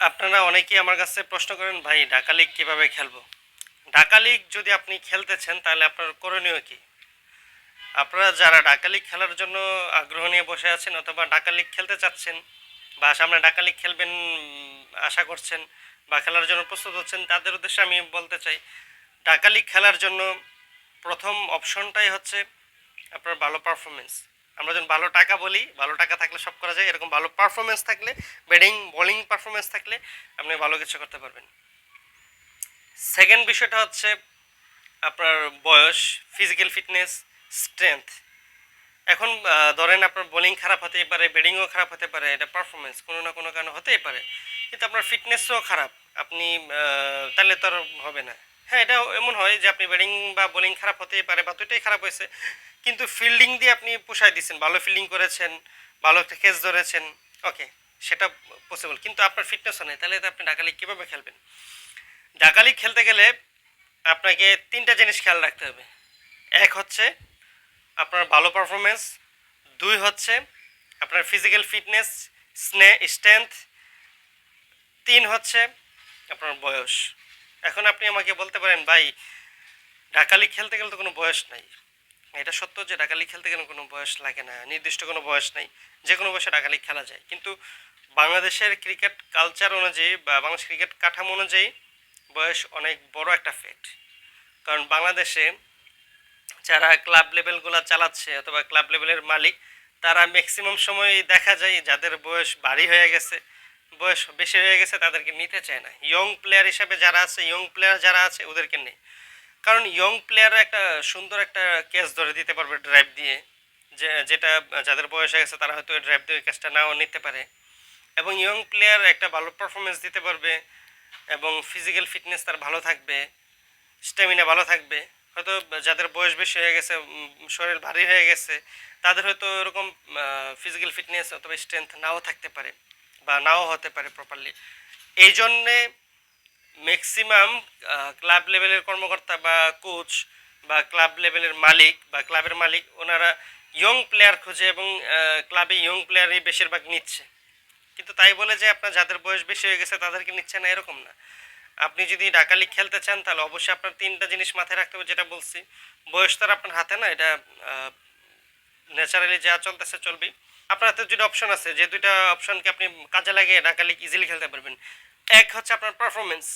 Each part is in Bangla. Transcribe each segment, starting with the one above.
আপনারা অনেকেই আমার কাছে প্রশ্ন করেন, ভাই, ঢাকা লিগ কীভাবে খেলব? ঢাকা লিগ যদি আপনি খেলতে চান তাহলে আপনার করণীয় কি? আপনারা যারা ঢাকা লিগ খেলার জন্য আগ্রহ নিয়ে বসে আছেন অথবা ঢাকা লিগ খেলতে চাচ্ছেন বা সামনে ঢাকা লিগ খেলবেন আশা করছেন বা খেলার জন্য প্রস্তুত হচ্ছেন, তাদের উদ্দেশ্যে আমি বলতে চাই, ঢাকা লিগ খেলার জন্য প্রথম অপশনটাই হচ্ছে আপনার ভালো পারফরমেন্স আমরা যখন ভালো টাকা বলি, ভালো টাকা থাকলে সব করা যায়, এরকম ভালো পারফরমেন্স থাকলে ব্যাটিং বোলিং পারফরমেন্স থাকলে আপনি ভালো কিছু করতে পারবেন। সেকেন্ড বিষয়টা হচ্ছে আপনার বয়স ফিজিক্যাল ফিটনেস স্ট্রেংথ এখন ধরেন আপনার বোলিং খারাপ হতেই পারে ব্যাটিংও খারাপ হতে পারে, এটা পারফরমেন্স কোনো না কোনো কারণে হতেই পারে। কিন্তু আপনার ফিটনেসও খারাপ, আপনি তাহলে তো আর হবে না। হ্যাঁ এটা এমন হয় যে আপনি ব্যাটিং বা বোলিং খারাপ হতেই পারে বা দুইটাই খারাপ হয়েছে। কিন্তু ফিল্ডিং দিয়ে আপনি পোষায় দিচ্ছেন ভালো ফিল্ডিং করেছেন, ভালো একটা ক্যাচ ধরেছেন ওকে সেটা পসিবল কিন্তু আপনার ফিটনেসও নেই, তাহলে আপনি ঢাকা লিগ কীভাবে খেলবেন? ঢাকা লিগ খেলতে গেলে আপনাকে তিনটা জিনিস খেয়াল রাখতে হবে। এক হচ্ছে আপনার ভালো পারফরমেন্স দুই হচ্ছে আপনার ফিজিক্যাল ফিটনেস স্নে স্ট্রেংথ তিন হচ্ছে আপনার বয়স। এখন আপনি আমাকে বলতে পারেন, ভাই, ঢাকা লিগ খেলতে গেলে তো কোনো বয়স নাই। এটা সত্য যে ঢাকা লিগ খেলতে গেলে কোনো বয়স লাগে না, নির্দিষ্ট কোনো বয়স নাই, যে কোনো বয়সে ঢাকা লিগ খেলা যায়। কিন্তু বাংলাদেশের ক্রিকেট কালচার অনুযায়ী বা বাংলাদেশ ক্রিকেট কাঠামো অনুযায়ী বয়স অনেক বড় একটা ফ্যাক্ট কারণ বাংলাদেশে যারা ক্লাব লেভেলগুলো চালাচ্ছে অথবা ক্লাব লেভেলের মালিক, তারা ম্যাক্সিমাম সময় দেখা যায় যাদের বয়স ভারী হয়ে গেছে। বয়স বেশি হয়ে গেছে, তাদেরকে নিতে চায় না। ইয়ং প্লেয়ার হিসাবে যারা আছে ইয়ং প্লেয়ার যারা আছে, ওদেরকে নেই। কারণ ইয়ং প্লেয়াররা একটা সুন্দর একটা ক্যাচ ধরে দিতে পারবে ড্রাইভ দিয়ে। যে, যেটা যাদের বয়স হয়ে গেছে, তারা হয়তো ড্রাইভ দিয়ে ক্যাচটা নাও নিতে পারে। এবং ইয়ং প্লেয়ার একটা ভালো পারফরমেন্স দিতে পারবে এবং ফিজিক্যাল ফিটনেস তার ভালো থাকবে স্ট্যামিনা ভালো থাকবে। হয়তো যাদের বয়স বেশি হয়ে গেছে শরীর ভারী হয়ে গেছে, তাদের হয়তো এরকম ফিজিক্যাল ফিটনেস অথবা স্ট্রেংথ নাও থাকতে পারে। বা নাও হতে পারে প্রপারলি এই জন্যে ম্যাক্সিমাম ক্লাব লেভেলের কর্মকর্তা বা কোচ বা ক্লাব লেভেলের মালিক বা ক্লাবের মালিক, ওনারা ইয়ং প্লেয়ার খোঁজে এবং ক্লাবে ইয়ং প্লেয়ারই বেশিরভাগ নিচ্ছে। কিন্তু তাই বলে যে আপনার যাদের বয়স বেশি হয়ে গেছে তাদেরকে নিচ্ছে না, এরকম না। আপনি যদি ঢাকা লিগ খেলতে চান তাহলে অবশ্যই আপনার তিনটা জিনিস মাথায় রাখতে হবে যেটা বলছি। বয়স তো আপনার হাতে না, এটা ন্যাচারালি যা চলতেছে চলবেই। আপনার হাতে দুটো অপশন আছে, যে দুইটা অপশনকে আপনি কাজে লাগিয়ে ঢাকা লিগ ইজিলি খেলতে পারবেন। এক হচ্ছে আপনার পারফরমেন্স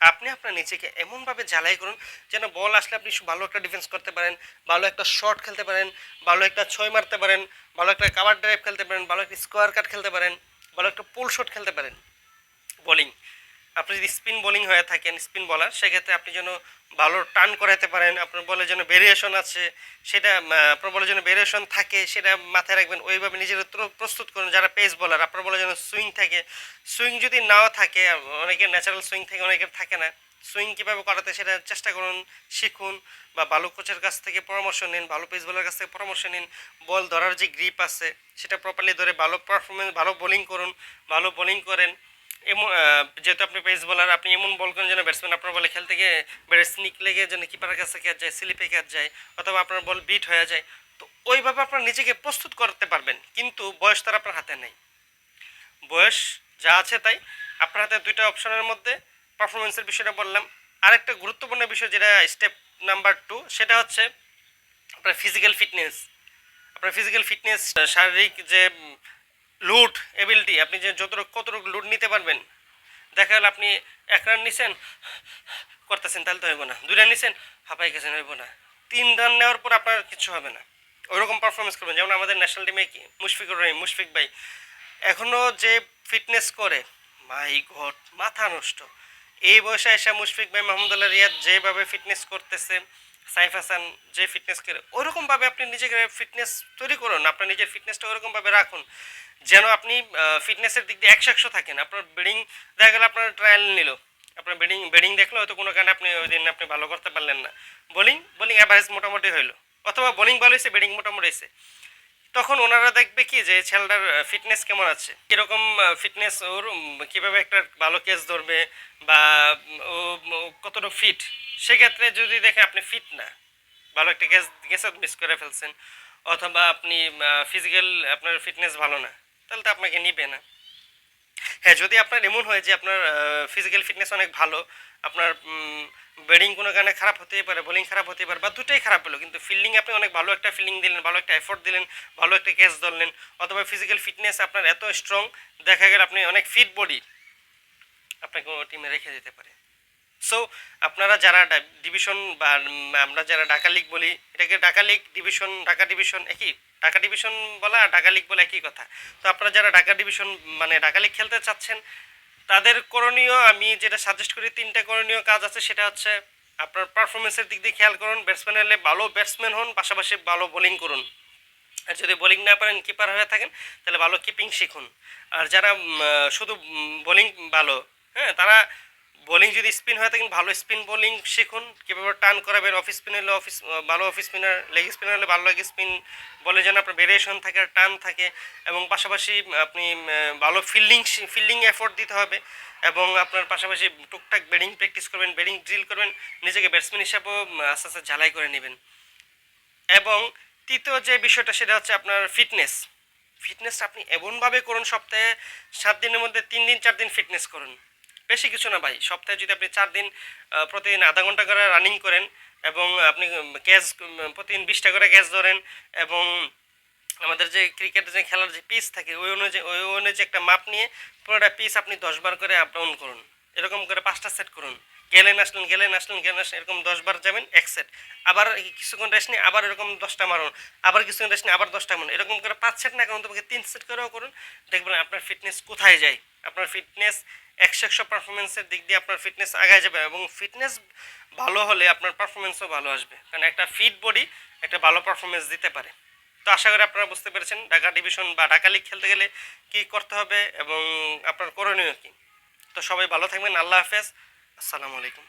আপনি আপনার নিজেকে এমনভাবে জ্বালাই করুন যেন বল আসলে আপনি ভালো একটা ডিফেন্স করতে পারেন, ভালো একটা শট খেলতে পারেন, ভালো একটা ছয় মারতে পারেন, ভালো একটা কাভার ড্রাইভ খেলতে পারেন, ভালো একটা স্কোয়ার কাট খেলতে পারেন, ভালো একটা পুল শট খেলতে পারেন। বোলিং আপনি যদি স্পিন বোলিং হয়ে থাকেন, স্পিন বলার, সেক্ষেত্রে আপনি যেন ভালো টার্ন করাতে পারেন, আপনার বলের জন্য ভেরিয়েশন আছে, সেটা আপনার বলের জন্য ভেরিয়েশন থাকে, সেটা মাথায় রাখবেন। ওইভাবে নিজের প্র- প্রস্তুত করুন। যারা পেস বলার, আপনার বলের জন্য সুইং থাকে সুইং যদি নাও থাকে অনেকের ন্যাচারাল সুইং থাকে অনেকের থাকে না সুইং কীভাবে করাতে সেটা চেষ্টা করুন, শিখুন বা ভালো কোচের কাছ থেকে পরামর্শ নিন, ভালো পেস বলার কাছ থেকে পরামর্শ নিন বল ধরার যে গ্রিপ আছে, সেটা প্রপারলি ধরে ভালো পারফরমেন্স ভালো বোলিং করুন, ভালো বোলিং করেন এমন যেহেতু আপনি পেস বলার আপনি এমন বল করেন যেন ব্যাটসম্যান আপনার বলে খেলতে গিয়ে ব্যাটে স্নিক লেগে যেন কিপারের কাছে ক্যাচ যায় স্লিপে ক্যাচ যায়, অথবা আপনার বল বিট হয়ে যায়, তো ওইভাবে আপনার নিজেকে প্রস্তুত করতে পারবেন, কিন্তু বয়স তার আপনার হাতে নেই। বয়স যা আছে তাই, আপনার হাতে দুইটা অপশনের মধ্যে পারফরমেন্সের বিষয়টা বললাম। আরেকটা গুরুত্বপূর্ণ বিষয় যেটা স্টেপ নাম্বার টু সেটা হচ্ছে আপনার ফিজিক্যাল ফিটনেস আপনার ফিজিক্যাল ফিটনেস শারীরিক যে লুট এবিলিটি, আপনি যে যতটুকু, কতটুকু লুট নিতে পারবেন। দেখা গেল আপনি এক রান নিছেন, করতেছেন, তাহলে তো হইব না। দুই রান নিছেন, হাঁপাই গেছেন, হইব না। তিন রান নেওয়ার পর আপনার কিছু হবে না। ওইরকম পারফরমেন্স করবেন, যেমন আমাদের ন্যাশনাল টিমে মুশফিকুর রহিম, মুশফিক ভাই এখনও যে ফিটনেস করে, মাই ঘট মাথা নষ্ট। এই বয়সে এসে মুশফিক ভাই, মাহমুদুল্লাহ রিয়াদ যেভাবে ফিটনেস করতেছে সাইফ হাসান যে ফিটনেস করে ওইরকমভাবে আপনি নিজেকে ফিটনেস তৈরি করুন, আপনার নিজের ফিটনেসটা ওইরকমভাবে রাখুন, যেন আপনি ফিটনেসের দিক দিয়ে একশো একশো থাকেন। আপনার বেডিং দেখা গেল আপনার ট্রায়াল নিল। আপনার বেডিং বেডিং দেখল, হয়তো কোনো কারণে আপনি ওই দিন আপনি ভালো করতে পারলেন না। বোলিং বোলিং অ্যাভারেজ মোটামুটি হইল। অথবা বোলিং ভালো হয়েছে বেডিং মোটামুটি হয়েছে। তখন ওনারা দেখবে কি যে, ছেলেটার ফিটনেস কেমন আছে? কীরকম ফিটনেস ওর কীভাবে একটা ভালো কেস ধরবে বা ও কতটা ফিট সেক্ষেত্রে যদি দেখে আপনি ফিট না, ভালো একটা কেস গেছে মিস করে ফেলছেন, অথবা আপনি ফিজিক্যাল আপনার ফিটনেস ভালো না, তাহলে তো আপনাকে নিবে না। হ্যাঁ যদি আপনার এমন হয় যে আপনার ফিজিক্যাল ফিটনেস অনেক ভালো, আপনার ব্যাটিং কোনো কারণে খারাপ হতেই পারে বোলিং খারাপ হতে পারে, বা দুটোই খারাপ হলো, কিন্তু ফিল্ডিং আপনি অনেক ভালো একটা ফিল্ডিং দিলেন, ভালো একটা এফোর্ট দিলেন, ভালো একটা ক্যাচ ধরলেন, অথবা ফিজিক্যাল ফিটনেস আপনার এত স্ট্রং দেখা গেল আপনি অনেক ফিট বডি আপনাকে কোনো টিমে রেখে দিতে পারে। সো আপনারা যারা ডিভিশন বা আমরা যারা ঢাকা লিগ বলি, এটাকে Dhaka league division Dhaka division একই? ঢাকা ডিভিশন বলা ঢাকা লিগ বলা একই কথা। তো আপনারা যারা ঢাকা ডিভিশন মানে ঢাকা লিগ খেলতে চাচ্ছেন, তাদের করণীয় আমি যেটা সাজেস্ট করি, তিনটা করণীয় কাজ আছে। সেটা হচ্ছে আপনার পারফরমেন্সের দিক দিয়ে খেয়াল করুন। ব্যাটসম্যান হলে ভালো ব্যাটসম্যান হন, পাশাপাশি ভালো বোলিং করুন। আর যদি বোলিং না পারেন কিপার হয়ে থাকেন, তাহলে ভালো কিপিং শিখুন। আর যারা শুধু বোলিং ভালো হ্যাঁ তারা বোলিং যদি স্পিন হয় থাকেন ভালো স্পিন বোলিং শিখুন। কীভাবে টার্ন করাবেন অফ স্পিন হলে অফিস ভালো অফ স্পিনার লেগ স্পিনার হলে ভালো লেগ স্পিন বলে যেন আপনার ভেরিয়েশন থাকে টার্ন থাকে। এবং পাশাপাশি আপনি ভালো ফিল্ডিং ফিল্ডিং এফোর্ট দিতে হবে। এবং আপনার পাশাপাশি টুকটাক ব্যাটিং প্র্যাকটিস করবেন ব্যাটিং ড্রিল করবেন, নিজেকে ব্যাটসম্যান হিসাবেও আস্তে আস্তে ঝালাই করে নেবেন। এবং তৃতীয় যে বিষয়টা, সেটা হচ্ছে আপনার ফিটনেস ফিটনেস আপনি এমনভাবে করুন সপ্তাহে সাত দিনের মধ্যে তিন দিন, চার দিন ফিটনেস করুন। বেশি কিছু না ভাই। সপ্তাহে যদি আপনি চার দিন প্রতিদিন আধা ঘণ্টা করে রানিং করেন এবং আপনি ক্যাচ প্রতিদিন বিশটা করে ক্যাচ ধরেন এবং আমাদের যে ক্রিকেটের যে খেলার যে পিচ থাকে, ওই অনুযায়ী ওই অনুযায়ী একটা মাপ নিয়ে পুরোটা পিচ আপনি দশবার করে আপ ডাউন করুন। এরকম করে পাঁচটা সেট করুন। গেলেন আসলেন গেলেন আসলেন গেলেন আসলেন, এরকম দশবার যাবেন, এক সেট আবার কিছুক্ষণ রেস্ট নিয়ে আবার এরকম দশটা মারুন, আবার কিছুক্ষণ রেস্ট নিয়ে আবার দশটা মারুন, এরকম করে পাঁচ সেট না কারণ তোমাকে তিন সেট করেও করুন। দেখবেন আপনার ফিটনেস কোথায় যায়, আপনার ফিটনেস একশো একশো পারফরমেন্সের দিক দিয়ে আপনার ফিটনেস আগায় যাবে এবং ফিটনেস ভালো হলে আপনার পারফরমেন্সও ভালো আসবে। কারণ একটা ফিট বডি একটা ভালো পারফরমেন্স দিতে পারে। তো আশা করি আপনারা বুঝতে পেরেছেন ঢাকা ডিভিশন বা ঢাকা লিগ খেলতে গেলে কী করতে হবে এবং আপনার করণীয় কী। তো সবাই ভালো থাকবেন, আল্লাহ হাফেজ। আসসালামু আলাইকুম।